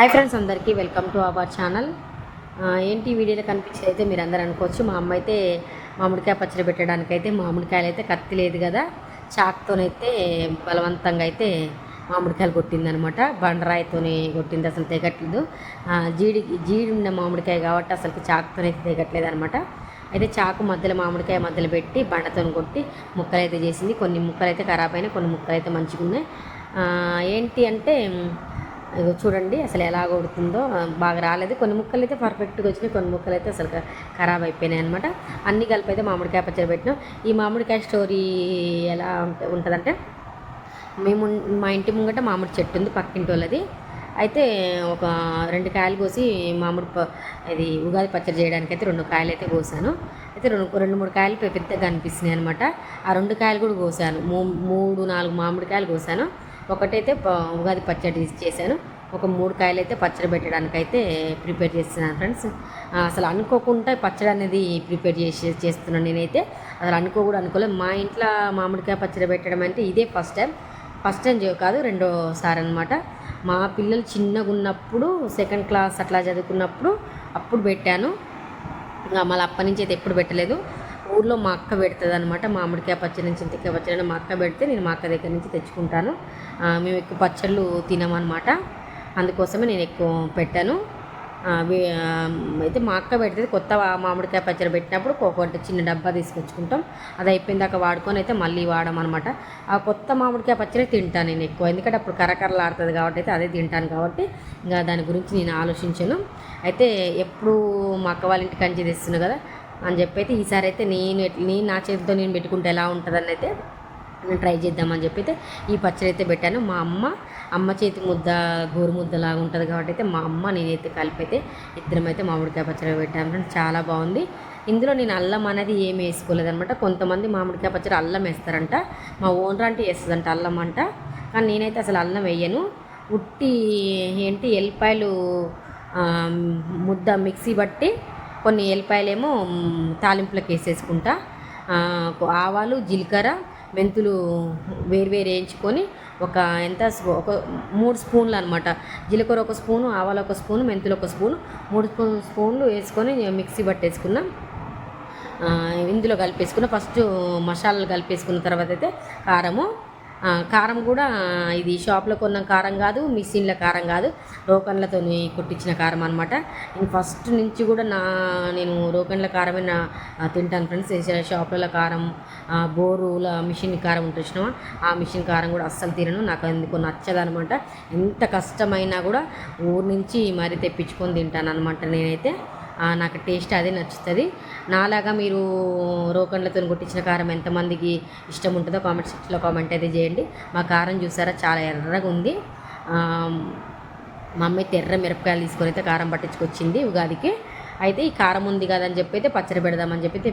Hi friends అందరికీ welcome to our channel ఏంటి వీడియోలో కనిపించేది అయితే మీరు అందరూ అనుకోవచ్చు. మా అమ్మ అయితే మామిడికాయ పచ్చడి పెట్టడానికి అయితే మామిడికాయలు అయితే కత్తి లేదు కదా. చాక్తోనైతే బలవంతంగా అయితే మామిడికాయలు కొట్టిందనమాట. బండరాయితోనే కొట్టింది అసలు తెగట్లేదు. జీడి జీడి ఉన్న మామిడికాయ కాబట్టి అసలు చాకుతోనైతే తెగట్లేదు అనమాట అయితే చాకు మధ్యలో మామిడికాయ మధ్యలో పెట్టి బండతో కొట్టి ముక్కలు అయితే చేసింది. కొన్ని ముక్కలు అయితే ఖరాబ్ అయినాయి కొన్ని ముక్కలు అయితే మంచిగా ఉన్నాయి ఏంటి అంటే ఇదో చూడండి అసలు ఎలా కొడుతుందో బాగా రాలేదు. కొన్ని ముక్కలు అయితే పర్ఫెక్ట్గా వచ్చినాయి కొన్ని ముక్కలు అయితే అసలు ఖరాబ్ అయిపోయినాయి అనమాట అన్ని కలిపి అయితే మామిడికాయ పచ్చడి పెట్టినాం. ఈ మామిడికాయ స్టోరీ ఎలా ఉంటుందంటే మేము మా ఇంటి ముంగట మామిడి చెట్టు ఉంది పక్కింటి వాళ్ళది అయితే ఒక రెండు కాయలు కోసి మామిడి ఇది ఉగాది పచ్చడి చేయడానికి అయితే రెండు కాయలు అయితే కోసాను. అయితే రెండు రెండు మూడు కాయలు పెద్దగా అనిపిస్తున్నాయి అనమాట ఆ రెండు కాయలు కూడా కోసాను. మూ- మూడు నాలుగు మామిడికాయలు కోసాను. ఒకటైతే ఉగాది పచ్చడి చేశాను. ఒక మూడు కాయలు అయితే పచ్చడి పెట్టడానికి అయితే ప్రిపేర్ చేస్తున్నాను ఫ్రెండ్స్. అసలు అనుకోకుండా పచ్చడి అనేది ప్రిపేర్ చేసి చేస్తున్నాను నేనైతే. అసలు అనుకో కూడా అనుకోలేదు మా ఇంట్లో మామిడికాయ పచ్చడి పెట్టడం అంటే ఇదే ఫస్ట్ టైం. ఫస్ట్ టైం కాదు రెండోసారి అనమాట మా పిల్లలు చిన్నగా ఉన్నప్పుడు సెకండ్ క్లాస్ అట్లా చదువుకున్నప్పుడు అప్పుడు పెట్టాను. మళ్ళీ అప్పటి నుంచి అయితే ఎప్పుడు పెట్టలేదు. ఊర్లో మా అక్క పెడుతుంది అనమాట మామిడికాయ పచ్చడి చింతకాయ పచ్చడి అని మా అక్క పెడితే నేను మా అక్క దగ్గర నుంచి తెచ్చుకుంటాను. మేము ఎక్కువ పచ్చళ్ళు తినమన్నమాట. అందుకోసమే నేను ఎక్కువ పెట్టాను. అయితే మా అక్క పెడితే కొత్త మామిడికాయ పచ్చడి పెట్టినప్పుడు ఒకటి చిన్న డబ్బా తీసుకొచ్చుకుంటాం. అది అయిపోయిన దాకా వాడుకొని అయితే మళ్ళీ వాడమనమాట ఆ కొత్త మామిడికాయ పచ్చడి తింటాను నేను ఎక్కువ. ఎందుకంటే అప్పుడు కరకరలాడుతుంది కాబట్టి అయితే అదే తింటాను కాబట్టి ఇంకా దాని గురించి నేను ఆలోచించాను. అయితే ఎప్పుడు మా అక్క వాళ్ళ ఇంటికి కంచి తెస్తున్నాను కదా అని చెప్పి అయితే ఈసారి అయితే నేను నేను నా చేతితో నేను పెట్టుకుంటే ఎలా ఉంటుందని అయితే నేను ట్రై చేద్దామని చెప్పి అయితే ఈ పచ్చడి అయితే పెట్టాను. మా అమ్మ అమ్మ చేతి ముద్ద గోరు ముద్ద లాగా ఉంటుంది కాబట్టి అయితే మా అమ్మ నేనైతే కలిపి అయితే ఇద్దరం అయితే మామిడికాయ పచ్చడి పెట్టాను ఫ్రెండ్స్. చాలా బాగుంది. ఇందులో నేను అల్లం అనేది ఏమి వేసుకోలేదు అనమాట కొంతమంది మామిడికాయ పచ్చడి అల్లం వేస్తారంట. మా ఓనర్ అంటే వేస్తుందంట అల్లం అంట. కానీ నేనైతే అసలు అల్లం వేయను. ఉట్టి ఏంటి ఎల్లిపాయలు ముద్ద మిక్సీ బట్టి కొన్ని ఎల్లిపాయలేమో తాలింపులకు వేసేసుకుంటా. ఆవాలు జీలకర్ర మెంతులు వేరువేరు వేయించుకొని ఒక ఎంత ఒక మూడు స్పూన్లు అనమాట జీలకర్ర ఒక స్పూను ఆవాలు ఒక స్పూను మెంతులు ఒక స్పూను మూడు స్పూన్ స్పూన్లు వేసుకొని మిక్సీ పట్టేసుకున్నాం. ఇందులో కలిపేసుకున్న ఫస్ట్ మసాలాలు కలిపేసుకున్న తర్వాత అయితే కారము కారం కూడా ఇది షాప్లో కొన్న కారం కాదు మిషన్ల కారం కాదు. రోకన్లతో కొట్టించిన కారం అనమాట నేను ఫస్ట్ నుంచి కూడా నా నేను రోకన్ల కారమే నా తింటాను ఫ్రెండ్స్. షాప్లలో కారం బోరుల మిషన్ కారం ఉంటుంది ఆ మిషన్ కారం కూడా అస్సలు తినను. నాకు ఎందుకు నచ్చదనమాట. ఎంత కష్టమైనా కూడా ఊరు నుంచి మరీ తెప్పించుకొని తింటాను అనమాట నేనైతే. నాకు టేస్ట్ అదే నచ్చుతుంది. నాలాగా మీరు రోకన్లతో కొట్టించిన కారం ఎంతమందికి ఇష్టం ఉంటుందో కామెంట్ సెక్షన్లో కామెంట్ అయితే చేయండి. మా కారం చూసారా చాలా ఎర్రగా ఉంది. మా అమ్మ ఎర్ర మిరపకాయలు తీసుకొని అయితే కారం పట్టించుకొచ్చింది ఉగాదికి. అయితే ఈ కారం ఉంది కదా అని చెప్పి అయితే పచ్చడి పెడదామని చెప్పి అయితే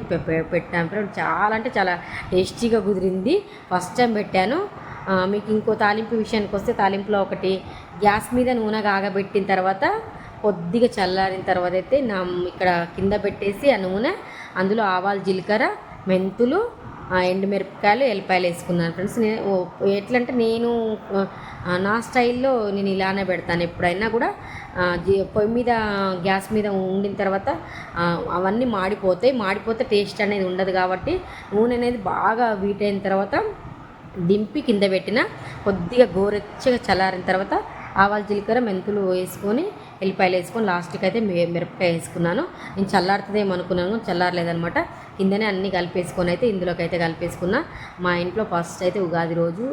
పెట్టాను. ఫ్రెండ్ చాలా అంటే చాలా టేస్టీగా కుదిరింది. ఫస్ట్ టైం పెట్టాను. మీకు ఇంకో తాలింపు విషయానికి వస్తే తాలింపులో ఒకటి గ్యాస్ మీద నూనె కాగబెట్టిన తర్వాత కొద్దిగా చల్లారిన తర్వాత అయితే నా ఇక్కడ కింద పెట్టేసి ఆ నూనె అందులో ఆవాలు జీలకర్ర మెంతులు ఆ, ఎండుమిరపకాయలు ఎల్లిపాయలు వేసుకున్నాను ఫ్రెండ్స్. నేను ఎట్లా అంటే నేను నా స్టైల్లో నేను ఇలానే పెడతాను ఎప్పుడైనా కూడా. పొయ్యి మీద గ్యాస్ మీద ఉండిన తర్వాత అవన్నీ మాడిపోతాయి. మాడిపోతే టేస్ట్ అనేది ఉండదు కాబట్టి నూనె అనేది బాగా వీట్ అయిన తర్వాత దింపి కింద పెట్టిన కొద్దిగా గోరెచ్చగా చల్లారిన తర్వాత ఆవాలు జీలకర్ర మెంతులు వేసుకొని ఎల్లిపాయలు వేసుకొని లాస్ట్కి అయితే మిరపకాయ వేసుకున్నాను. నేను చల్లారుతుందేమో అనుకున్నాను చల్లారలేదనమాట కిందనే అన్నీ కలిపేసుకొని అయితే ఇందులోకి అయితే కలిపేసుకున్నా. మా ఇంట్లో ఫస్ట్ అయితే ఉగాది రోజు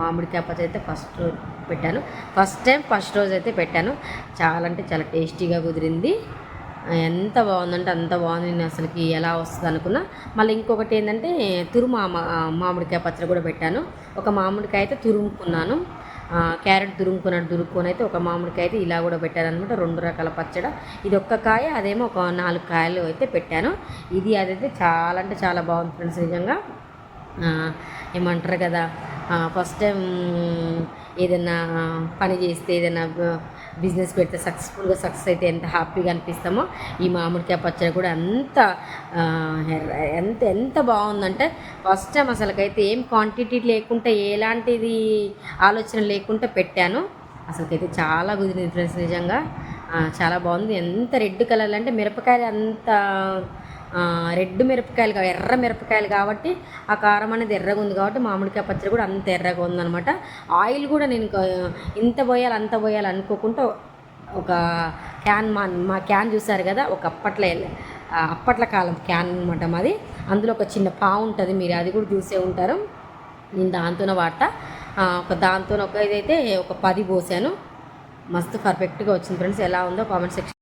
మామిడికాయ పచ్చడి అయితే ఫస్ట్ రోజు పెట్టాను. ఫస్ట్ టైం ఫస్ట్ రోజు అయితే పెట్టాను. చాలా అంటే చాలా టేస్టీగా కుదిరింది. ఎంత బాగుందంటే అంత బాగుంది. నేను అసలుకి ఎలా వస్తుంది అనుకున్నా. మళ్ళీ ఇంకొకటి ఏంటంటే తురుమా మామిడికాయ పచ్చడి కూడా పెట్టాను. ఒక మామిడికాయ అయితే తురుముకున్నాను. క్యారెట్ తురుముకున్నాను దురుక్కొని అయితే ఒక మామిడికాయ అయితే ఇలా కూడా పెట్టారనమాట అనమాట రెండు రకాల పచ్చడి. ఇది ఒక్క కాయ అదేమో ఒక నాలుగు కాయలు అయితే పెట్టాను. ఇది అదైతే చాలా అంటే చాలా బాగుంది ఫ్రెండ్స్ నిజంగా. ఏమంటారు కదా ఫస్ట్ టైం ఏదైనా పని చేస్తే ఏదైనా బిజినెస్ పెడితే సక్సెస్ఫుల్గా సక్సెస్ అయితే ఎంత హ్యాపీగా అనిపిస్తామో ఈ మామిడికాయ పచ్చడి కూడా అంత ఎంత ఎంత బాగుందంటే ఫస్ట్ టైం అసలుకైతే ఏం క్వాంటిటీ లేకుండా ఎలాంటిది ఆలోచన లేకుండా పెట్టాను. అసలుకైతే చాలా కుదిరింది ఫ్రెండ్స్ నిజంగా. చాలా బాగుంది. ఎంత రెడ్ కలర్ అంటే మిరపకాయలు అంత రెడ్ మిరపకాయలు ఎర్ర మిరపకాయలు కాబట్టి ఆ కారం అనేది ఎర్రగా ఉంది కాబట్టి మామిడికాయ పచ్చడి కూడా అంత ఎర్రగా ఉందన్నమాట. ఆయిల్ కూడా నేను ఇంకా ఇంత పోయాలి అంత పోయాలి అనుకోకుండా ఒక క్యాన్ మా మా క్యాన్ చూసారు కదా ఒక అప్పట్లో అప్పట్ల కాలం క్యాన్ అనమాట మాది. అందులో ఒక చిన్న పావు ఉంటుంది మీరు అది కూడా చూసే ఉంటారు. నేను దాంతోనే వాడతా. ఒక దాంతో ఒక ఇదైతే ఒక పది పోసాను. మస్తు పర్ఫెక్ట్గా వచ్చింది ఫ్రెండ్స్ ఎలా ఉందో కామెంట్ సెక్షన్